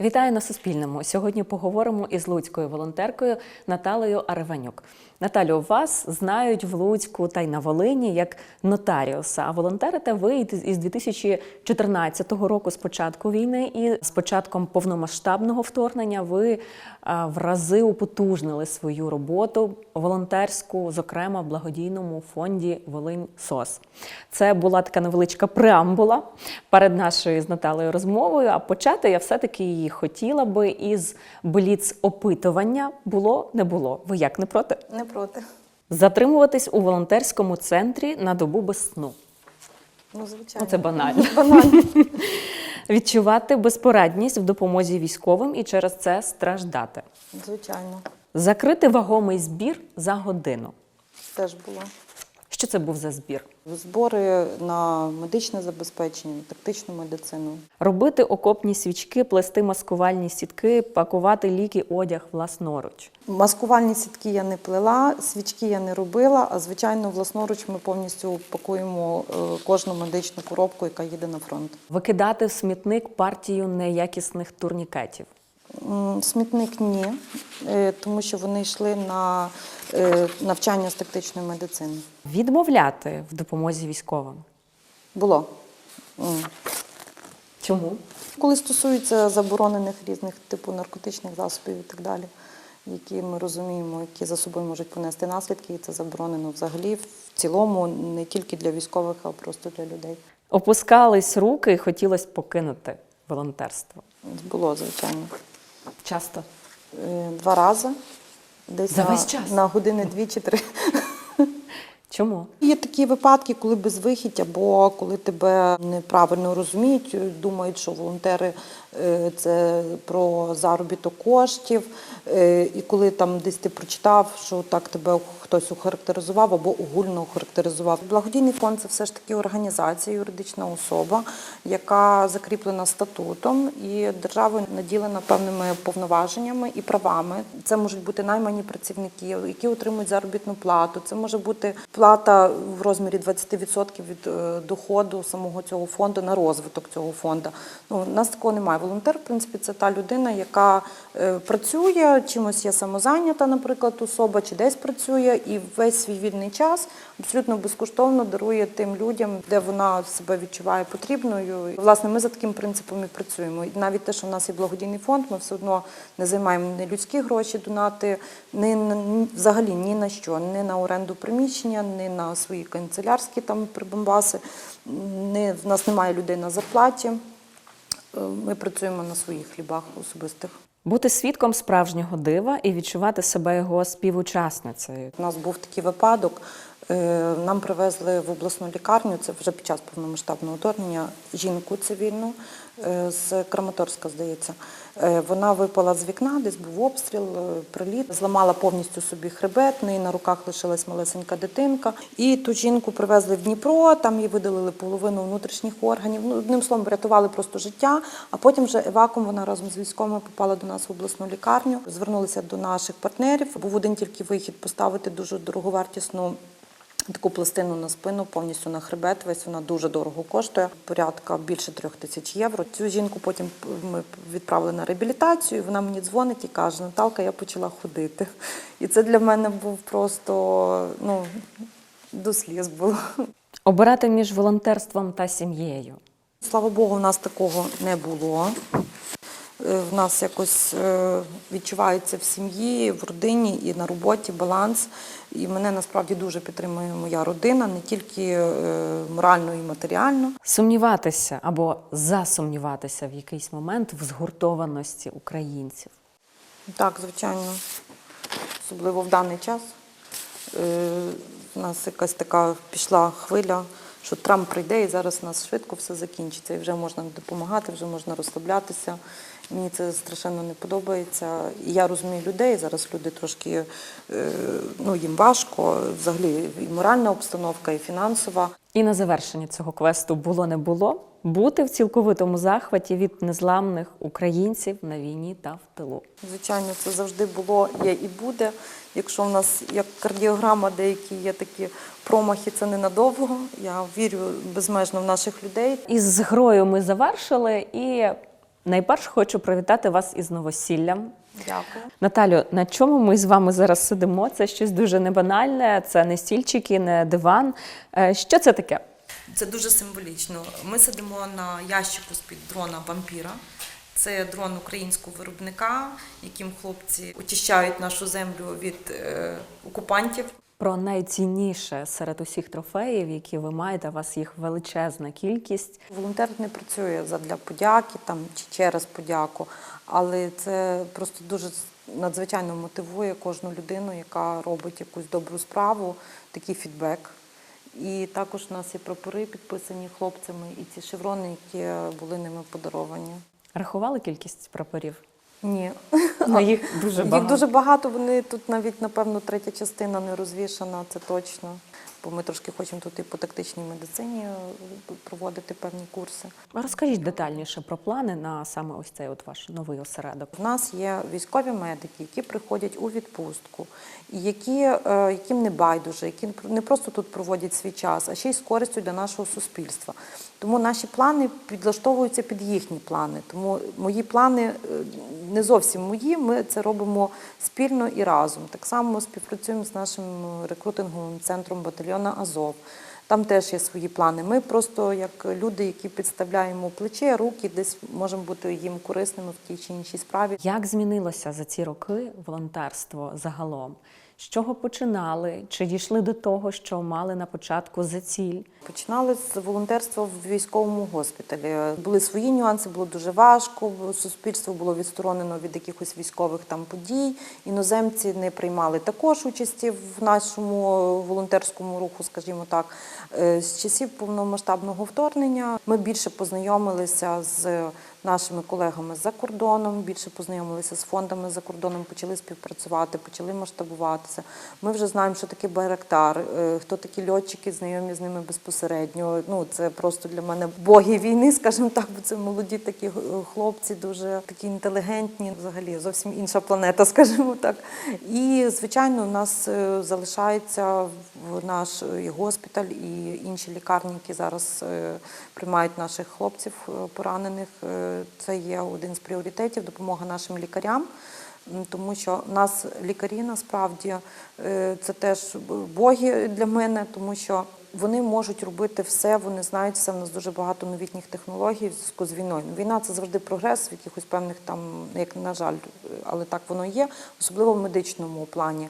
Вітаю на Суспільному. Сьогодні поговоримо із луцькою волонтеркою Наталею Ареванюк. Наталю, вас знають в Луцьку та й на Волині як нотаріуса. А волонтерите ви із 2014 року, з початку війни, і з початком повномасштабного вторгнення ви в рази употужнили свою роботу волонтерську, зокрема в благодійному фонді Волинь СОС. Це була така невеличка преамбула перед нашою з Наталею розмовою. А почати я все-таки її хотіла би із бліц опитування. Було не було. Ви як не проти? Не проти. Затримуватись у волонтерському центрі на добу без сну. Ну, звичайно. Ну, це банально. Банально. Відчувати безпорадність в допомозі військовим і через це страждати. Звичайно. Закрити вагомий збір за годину. Теж було. Що це був за збір? Збори на медичне забезпечення, на тактичну медицину. Робити окопні свічки, плести маскувальні сітки, пакувати ліки, одяг власноруч. Маскувальні сітки я не плела, свічки я не робила, а звичайно, власноруч ми повністю пакуємо е, кожну медичну коробку, яка їде на фронт. Викидати в смітник партію неякісних турнікетів. Смітник ні, е, тому що вони йшли на е, навчання з тактичної медицини. Відмовляти в допомозі військовим. Було. Чому? Коли стосується заборонених різних типу наркотичних засобів і так далі, які ми розуміємо, які за собою можуть понести наслідки, і це заборонено взагалі в цілому, не тільки для військових, а просто для людей. Опускались руки і хотілося покинути волонтерство. Було, звичайно. Часто. Е, Два рази. Десь За на, весь час? на години дві чи три. Чому? Є такі випадки, коли безвихідь, або коли тебе неправильно розуміють, думають, що волонтери е, це про заробіток коштів. Е, І коли там десь ти прочитав, що так тебе хтось охарактеризував або огульно охарактеризував. Благодійний фонд це все ж таки організація, юридична особа, яка закріплена статутом і державою наділена певними повноваженнями і правами. Це можуть бути наймані працівники, які отримують заробітну плату. Це може бути плата в розмірі 20% від е, доходу самого цього фонду на розвиток цього фонду. Ну, у нас такого немає. Волонтер, в принципі, це та людина, яка е, працює, чимось є самозайнята, наприклад, особа, чи десь працює, і весь свій вільний час абсолютно безкоштовно дарує тим людям, де вона себе відчуває потрібною. І, власне, ми за таким принципом і працюємо. І навіть те, що в нас є благодійний фонд, ми все одно не займаємо не людські гроші, донати, ні, ні- взагалі ні на що, ні на оренду приміщення, ні на свої канцелярські там прибамбаси. Ні, в нас немає людей на зарплаті. Е, Ми працюємо на своїх хлібах особистих. Бути свідком справжнього дива і відчувати себе його співучасницею. У нас був такий випадок. е, Нам привезли в обласну лікарню, це вже під час повномасштабного вторгнення, жінку цивільну з Краматорська, здається. Е, Вона випала з вікна, десь був обстріл, е, приліт, зламала повністю собі хребет, неї на руках лишилась малесенька дитинка. І ту жінку привезли в Дніпро, там їй видалили половину внутрішніх органів. Ну, одним словом, врятували просто життя. А потім вже еваком вона разом з військовими попала до нас в обласну лікарню. Звернулися до наших партнерів. Був один тільки вихід поставити дуже дороговартісну. Таку пластину на спину, повністю на хребет, весь вона дуже дорого коштує, порядка більше трьох тисяч євро. Цю жінку потім ми відправили на реабілітацію. Вона мені дзвонить і каже: Наталка, я почала ходити. І це для мене був просто ну до сліз було. Обирати між волонтерством та сім'єю. Слава Богу, в нас такого не було. Е, В нас якось е, відчувається в сім'ї, в родині і на роботі баланс. І мене насправді дуже підтримує моя родина, не тільки е, морально і матеріально. Сумніватися або засумніватися в якийсь момент в згуртованості українців. Так, звичайно, особливо в даний час. У нас якась така пішла хвиля, що Трамп прийде і зараз у нас швидко все закінчиться. І вже можна допомагати, вже можна розслаблятися. Мені це страшенно не подобається. Я розумію людей. Зараз люди трошки е, ну, їм важко. Взагалі і моральна обстановка, і фінансова. І на завершення цього квесту було не було бути в цілковитому захваті від незламних українців на війні та в тилу. Звичайно, це завжди було, є і буде. Якщо в нас як кардіограма, деякі є такі промахи, це ненадовго. Я вірю безмежно в наших людей. Із грою ми завершили і Найперше хочу привітати вас із новосіллям. Дякую. Наталю, на чому ми з вами зараз сидимо? Це щось дуже небанальне, це не стільчики, не диван. Е, Що це таке? Це дуже символічно. Ми сидимо на ящику з-під дрона вампіра. Це дрон українського виробника, яким хлопці очищають нашу землю від е, окупантів. Про найцінніше серед усіх трофеїв, які ви маєте, у вас їх величезна кількість. Волонтер не працює задля подяки там чи через подяку, але це просто дуже надзвичайно мотивує кожну людину, яка робить якусь добру справу, такий фідбек. І також у нас є прапори підписані хлопцями, і ці шеврони, які були ними подаровані. Рахували кількість прапорів? Ні, Ну, їх дуже багато. їх дуже багато. Вони тут навіть, напевно, третя частина не розвішана, це точно. Бо ми трошки хочемо тут і по тактичній медицині е, проводити певні курси. Розкажіть детальніше про плани на саме ось цей от ваш новий осередок. У нас є військові медики, які приходять у відпустку, які, е, яким не байдуже, які не просто тут проводять свій час, а ще й з користю для нашого суспільства. Тому наші плани підлаштовуються під їхні плани. Тому мої плани е, не зовсім мої. Ми це робимо спільно і разом. Так само співпрацюємо з нашим рекрутинговим центром батальйона Азов. Там теж є свої плани. Ми просто як люди, які підставляємо плече, руки, десь можемо бути їм корисними в тій чи іншій справі. Як змінилося за ці роки волонтерство загалом? З чого починали? Чи дійшли до того, що мали на початку за ціль? Починали з волонтерства в військовому госпіталі. Були свої нюанси, було дуже важко. Суспільство було відсторонено від якихось військових там подій. Іноземці не приймали також участі в нашому волонтерському руху, скажімо так. Е, З часів повномасштабного вторгнення ми більше познайомилися з нашими колегами за кордоном, більше познайомилися з фондами за кордоном, почали співпрацювати, почали масштабуватися. Ми вже знаємо, що таке Байрактар, е, хто такі льотчики, знайомі з ними безпосередньо. Ну це просто для мене боги війни, скажімо так, бо це молоді такі е, хлопці, дуже такі інтелігентні. Взагалі зовсім інша планета, скажімо так. І звичайно, у нас е, залишається наш і госпіталь і інші лікарні, які зараз приймають наших хлопців поранених. Це є один з пріоритетів допомога нашим лікарям. Тому що нас лікарі насправді е, це теж боги для мене, тому що вони можуть робити все, вони знають все. У нас дуже багато новітніх технологій в зв'язку з війною. Війна це завжди прогрес в якихось певних там, як на жаль, але так воно є, особливо в медичному плані.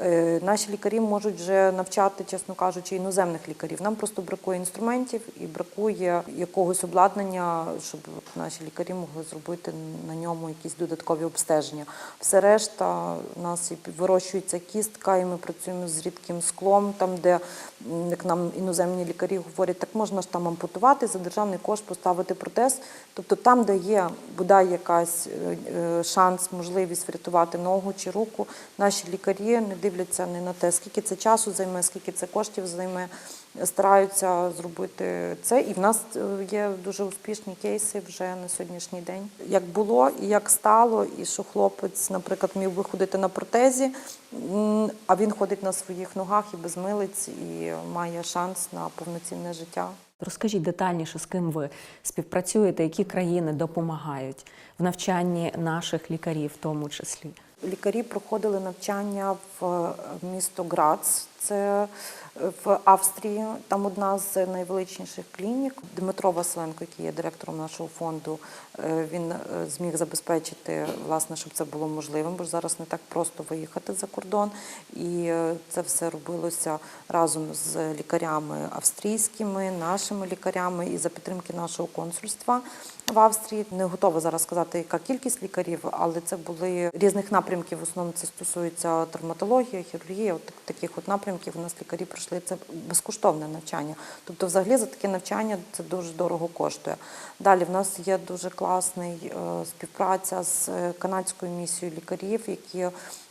Е, Наші лікарі можуть вже навчати, чесно кажучи, іноземних лікарів. Нам просто бракує інструментів і бракує якогось обладнання, щоб наші лікарі могли зробити на ньому якісь додаткові обстеження. Все решта у нас і вирощується кістка, і ми працюємо з рідким склом, там, де як нам іноземні лікарі говорять, так можна ж там ампутувати за державний кошт, поставити протез. Тобто там, де є бодай якась е, е, шанс, можливість врятувати ногу чи руку, наші лікарі не дивляться не на те, скільки це часу займе, скільки це коштів займе, стараються зробити це. І в нас е, є дуже успішні кейси вже на сьогоднішній день. Як було і як стало, і що хлопець, наприклад, міг би ходити на протезі, а він ходить на своїх ногах і без милиць, і має шанс на повноцінне життя. Розкажіть детальніше, з ким ви співпрацюєте, які країни допомагають в навчанні наших лікарів, в тому числі. Лікарі проходили навчання в е, місто Грац, це е, в Австрії. Там одна з найвеличніших клінік. Дмитро Василенко, який є директором нашого фонду, е, він зміг забезпечити, власне, щоб це було можливим, бо ж зараз не так просто виїхати за кордон. І це все робилося разом з лікарями австрійськими, нашими лікарями і за підтримки нашого консульства в Австрії. Не готова зараз сказати, яка кількість лікарів, але це були різних напрямків. В основному це стосується травматології, хірургії. От так- таких от напрямків у нас лікарі пройшли це безкоштовне навчання. Тобто, взагалі за таке навчання це дуже дорого коштує. Далі в нас є дуже класний е, співпраця з е, канадською місією лікарів, які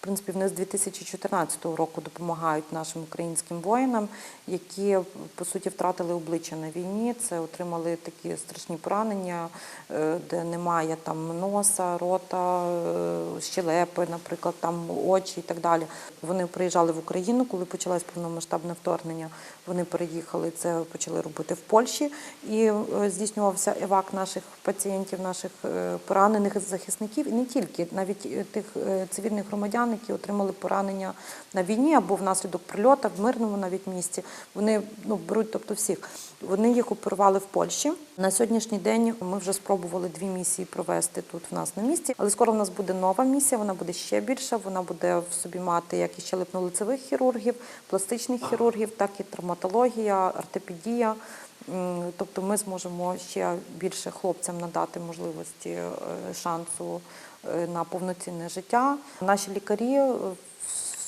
В принципі, вони з 2014 року допомагають нашим українським воїнам, які по суті втратили обличчя на війні. Це отримали такі страшні поранення, е, де немає там носа, рота, е, щелепи, наприклад, там очі і так далі. Вони приїжджали в Україну, коли почалось повномасштабне вторгнення. Вони переїхали це, почали робити в Польщі, і е, здійснювався евак наших пацієнтів, наших поранених захисників, і не тільки навіть тих цивільних які отримали поранення на війні або внаслідок прильоту в мирному навіть місці. Вони ну беруть, тобто всіх. Вони їх оперували в Польщі. На сьогоднішній день ми вже спробували дві місії провести тут в нас на місці, але скоро в нас буде нова місія. Вона буде ще більша. Вона буде в собі мати як і щелепно-лицевих хірургів, пластичних хірургів, так і травматологія, ортопедія. Тобто ми зможемо ще більше хлопцям надати можливості е, шансу на повноцінне життя. Наші лікарі е, в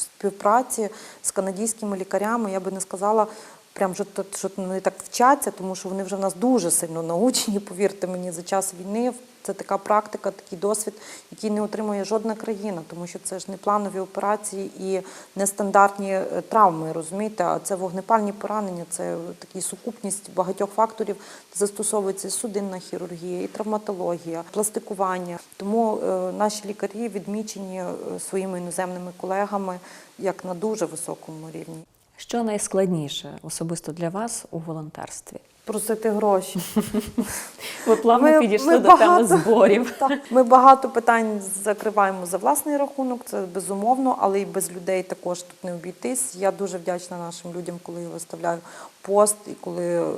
співпраці з канадськими лікарями, я би не сказала. Прям що, що вони так вчаться, тому що вони вже в нас дуже сильно научені, повірте мені, за час війни. Це така практика, такий досвід, який не отримує жодна країна, тому що це ж не планові операції і нестандартні е, травми, розумієте, а це вогнепальні поранення, це така сукупність багатьох факторів. Застосовується судинна хірургія, і травматологія, пластикування. Тому е, наші лікарі відмічені е, своїми іноземними колегами як на дуже високому рівні. Що найскладніше особисто для вас у волонтерстві? Просити гроші. Ви плавно Ми- підійшли ми до теми багато- зборів. Так, ми багато питань закриваємо за власний рахунок, це безумовно, але і без людей також тут не обійтись. Я дуже вдячна нашим людям, коли я виставляю пост і коли е,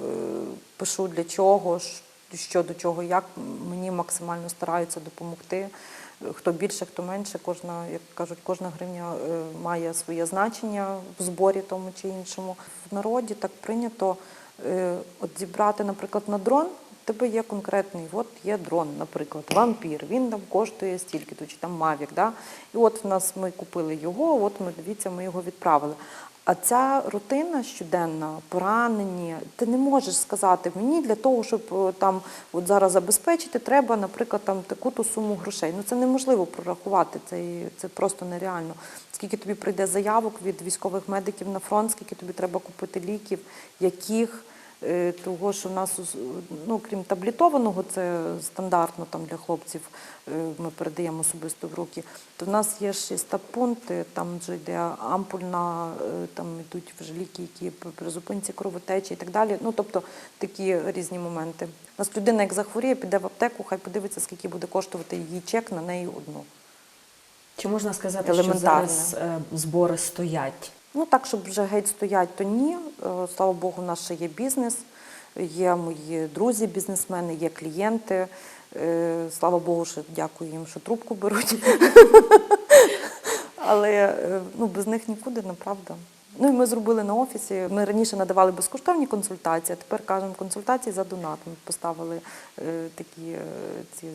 пишу для чого, що до чого, як мені максимально стараються допомогти. Хто більше, хто менше, кожна, як кажуть, кожна гривня е, має своє значення в зборі тому чи іншому. В народі так прийнято е, от зібрати, наприклад, на дрон. Тебе є конкретний, от є дрон, наприклад, вампір. Він там коштує стільки, то чи там Мавік. Да? І от в нас ми купили його, от ми дивіться, ми його відправили. А ця рутина щоденна, поранені, ти не можеш сказати мені для того, щоб е, там от зараз забезпечити, треба, наприклад, там таку-то суму грошей. Ну це неможливо прорахувати, це, це просто нереально. Скільки тобі прийде заявок від військових медиків на фронт, скільки тобі треба купити ліків, яких. Е, Того, що в нас ну, крім таблітованого, це стандартно там для хлопців. е, Ми передаємо особисто в руки. То в нас є ще стаб-пункти, там вже йде ампульна, е, там йдуть вже ліки, які при- зупинці кровотечі і так далі. Ну тобто такі різні моменти. У нас людина, як захворіє, піде в аптеку, хай подивиться, скільки буде коштувати її чек на неї одну. Чи можна сказати, що зараз збори стоять? Ну так, щоб вже геть стоять, то ні. Е, Слава Богу, у нас ще є бізнес, є мої друзі, бізнесмени, є клієнти. Е, Слава Богу, що дякую їм, що трубку беруть. Але е, ну, без них нікуди, направда. Ну і ми зробили на офісі. Ми раніше надавали безкоштовні консультації, а тепер кажемо консультації за донат. Ми поставили е, такі е, ці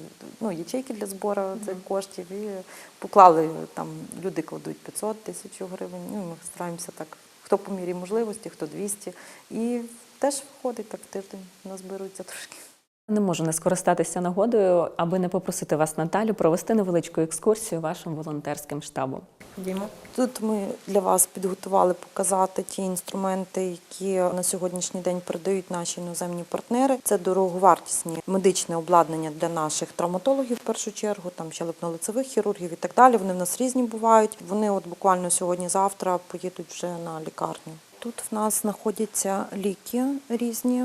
ну, ячейки для збору цих коштів і поклали там. Люди кладуть 500 тисяч гривень. Ну, ми стараємося так. Хто по мірі можливості, хто 200. І теж виходить так в тиждень. У нас беруться трошки. Не можу не скористатися нагодою, аби не попросити вас, Наталю, провести невеличку екскурсію вашим волонтерським штабом. Дімо. Тут ми для вас підготували показати ті інструменти, які на сьогоднішній день передають наші іноземні партнери. Це дороговартісні медичне обладнання для наших травматологів в першу чергу, там щелепно-лицевих хірургів і так далі. Вони в нас різні бувають. Вони от буквально сьогодні-завтра поїдуть вже на лікарню. Тут в нас знаходяться ліки різні.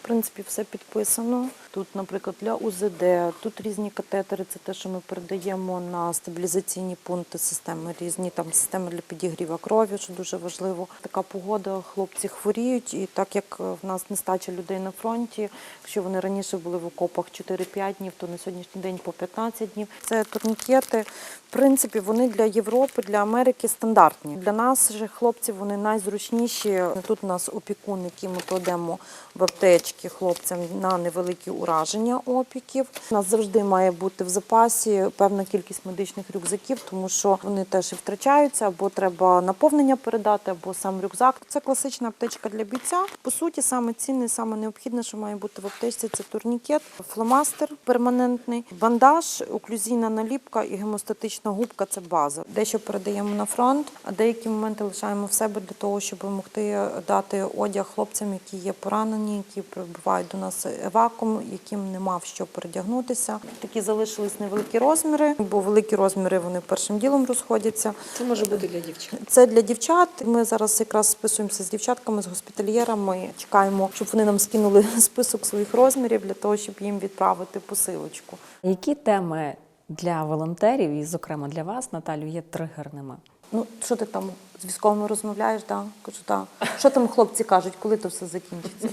В принципі, все підписано. Тут, наприклад, для УЗД, тут різні катетери, це те, що ми передаємо на стабілізаційні пункти системи, різні там системи для підігріва крові, що дуже важливо. Така погода, хлопці хворіють, і так як в нас нестача людей на фронті, якщо вони раніше були в окопах 4-5 днів, то на сьогоднішній день по 15 днів. Це турнікети. В принципі, вони для Європи, для Америки стандартні. Для нас же хлопців вони найзручніші. Тут у нас опікун, який ми кладемо в аптечки хлопцям на невеликі ураження опіків. У нас завжди має бути в запасі певна кількість медичних рюкзаків, тому що вони теж і втрачаються, або треба наповнення передати, або сам рюкзак. Це класична аптечка для бійця. По суті, саме цінне, саме необхідне, що має бути в аптечці, це турнікет, фломастер перманентний, бандаж, оклюзійна наліпка і гемостатична губка це база. Дещо передаємо на фронт, а деякі моменти лишаємо в себе для того, щоб могти дати одяг хлопцям, які є поранені, які прибувають до нас еваком, яким нема в що передягнутися. Такі залишились невеликі розміри, бо великі розміри вони першим ділом розходяться. Це може бути для дівчат. Це для дівчат. Ми зараз якраз списуємося з дівчатками, з госпітальєрами. Чекаємо, щоб вони нам скинули список своїх розмірів для того, щоб їм відправити посилочку. Які теми для волонтерів, і, зокрема для вас, Наталю, є тригерними? Ну, що ти там з військовими розмовляєш? Да? Кажу, так. Що там хлопці кажуть, коли то все закінчиться?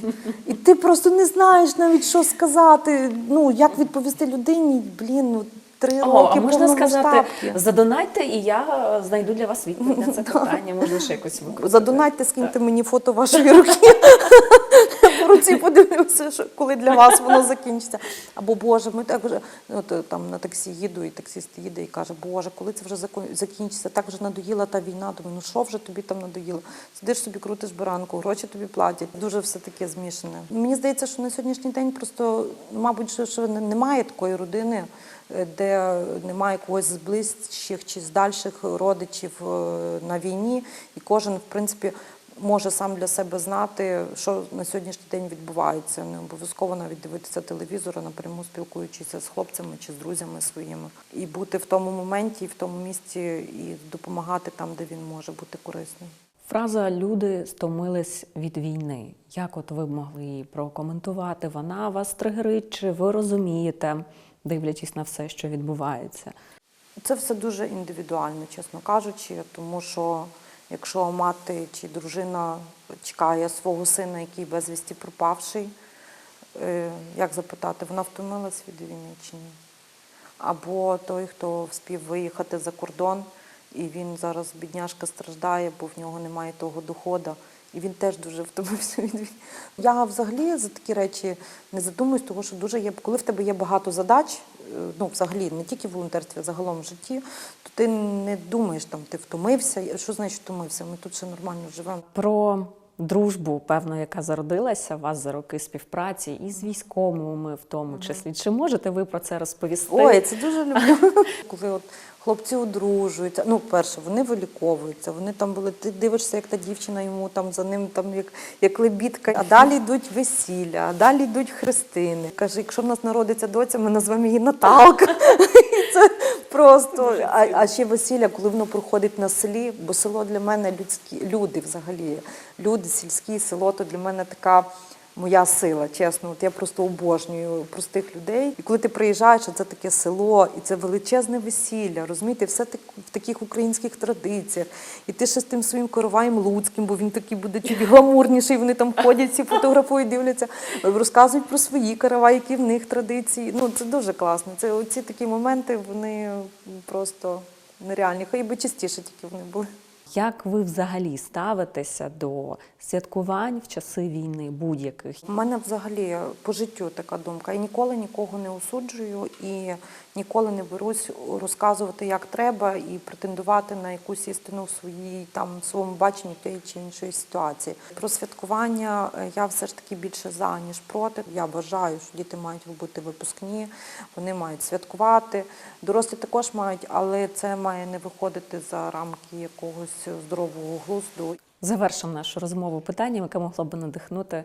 І ти просто не знаєш навіть, що сказати. Ну, як відповісти людині, блін, ну три О, роки а можна сказати, задонайте, і я знайду для вас відповідь на це питання. Можна ще якось викрутити. Задонайте, скиньте мені фото вашої руки. В руці подивлюся, що коли для вас воно закінчиться. Або Боже, ми так вже от, там на таксі їду, і таксист їде і каже, Боже, коли це вже закінчиться? Так вже надоїла та війна. Думаю, ну що вже тобі там надоїло? Сидиш собі, крутиш баранку, гроші тобі платять. Дуже все таке змішане. Мені здається, що на сьогоднішній день просто, мабуть, що немає такої родини. е, Де немає когось з ближчих чи з дальших родичів е, на війні, і кожен, в принципі, може сам для себе знати, що на сьогоднішній день відбувається. Не обов'язково навіть дивитися телевізор, напряму спілкуючися з хлопцями чи з друзями своїми, і бути в тому моменті, і в тому місці, і допомагати там, де він може бути корисним. Фраза люди стомились від війни. Як от ви б могли її прокоментувати? Вона вас тригерить, чи ви розумієте, дивлячись на все, що відбувається? Це все дуже індивідуально, чесно кажучи, тому що якщо мати чи дружина чекає свого сина, який безвісті пропавший, е, як запитати, вона втомилась від війни чи ні? Або той, хто вспів виїхати за кордон, і він зараз, бідняшка, страждає, бо в нього немає того доходу. І він теж дуже втомився від війни. Я взагалі за такі речі не задумуюсь, тому що дуже є, коли в тебе є багато задач, е, ну взагалі не тільки в волонтерстві, а загалом в житті, то ти не думаєш там, ти втомився. Що значить втомився? Ми тут ще нормально живемо. Про дружбу, певно, яка зародилася у вас за роки співпраці, і з військовими в тому числі. Чи можете ви про це розповісти? Ой, це дуже люблю. Коли от хлопці одружуються, ну, перше, вони виліковуються, вони там були, ти дивишся, як та дівчина йому там за ним там як, як лебідка, а далі йдуть весілля, а далі йдуть хрестини. Каже, якщо в нас народиться доця, ми назвемо її Наталка. Це просто. А, а ще весілля, коли воно проходить на селі, бо село для мене людські люди взагалі. Люди, сільські, село то для мене така моя сила, чесно. От я просто обожнюю простих людей. І коли ти приїжджаєш, це таке село, і це величезне весілля, розумієте, все так в таких українських традиціях. І ти ще з тим своїм короваєм Луцьким, бо він такий буде чуть гламурніший. Вони там ходять, всі фотографують, дивляться, розказують про свої карава, які в них традиції. Ну це дуже класно. Це оці такі моменти, вони просто нереальні. Хай би частіше тільки вони були. Як ви взагалі ставитеся до святкувань в часи війни будь-яких? У мене взагалі по життю така думка. Я ніколи нікого не осуджую і ніколи не берусь розказувати, як треба, і претендувати на якусь істину в своїй там своєму баченні тієї чи іншої ситуації. Про святкування е, я все ж таки більше за ніж проти. Я бажаю, що діти мають робити випускні, вони мають святкувати. Дорослі також мають, але це має не виходити за рамки якогось здорового глузду. Завершимо нашу розмову питанням, яке могло би надихнути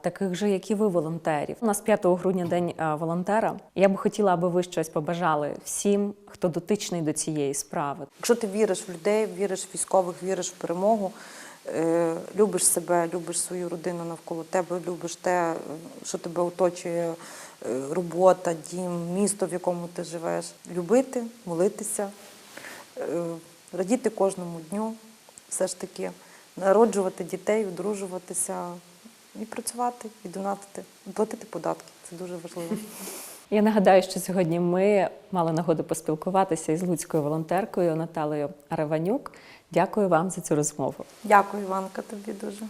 таких же, як і ви, волонтерів. У нас 5 грудня день волонтера. Я би хотіла, аби ви щось побажали всім, хто дотичний до цієї справи. Якщо ти віриш в людей, віриш в військових, віриш в перемогу, е, любиш себе, любиш свою родину навколо тебе, любиш те, що тебе оточує, е, робота, дім, місто, в якому ти живеш. Любити, молитися, е, радіти кожному дню, все ж таки, народжувати дітей, одружуватися і працювати, і донатити, платити податки. Це дуже важливо. Я нагадаю, що сьогодні ми мали нагоду поспілкуватися із луцькою волонтеркою Наталею Араванюк. Дякую вам за цю розмову. Дякую, Іванка, тобі дуже.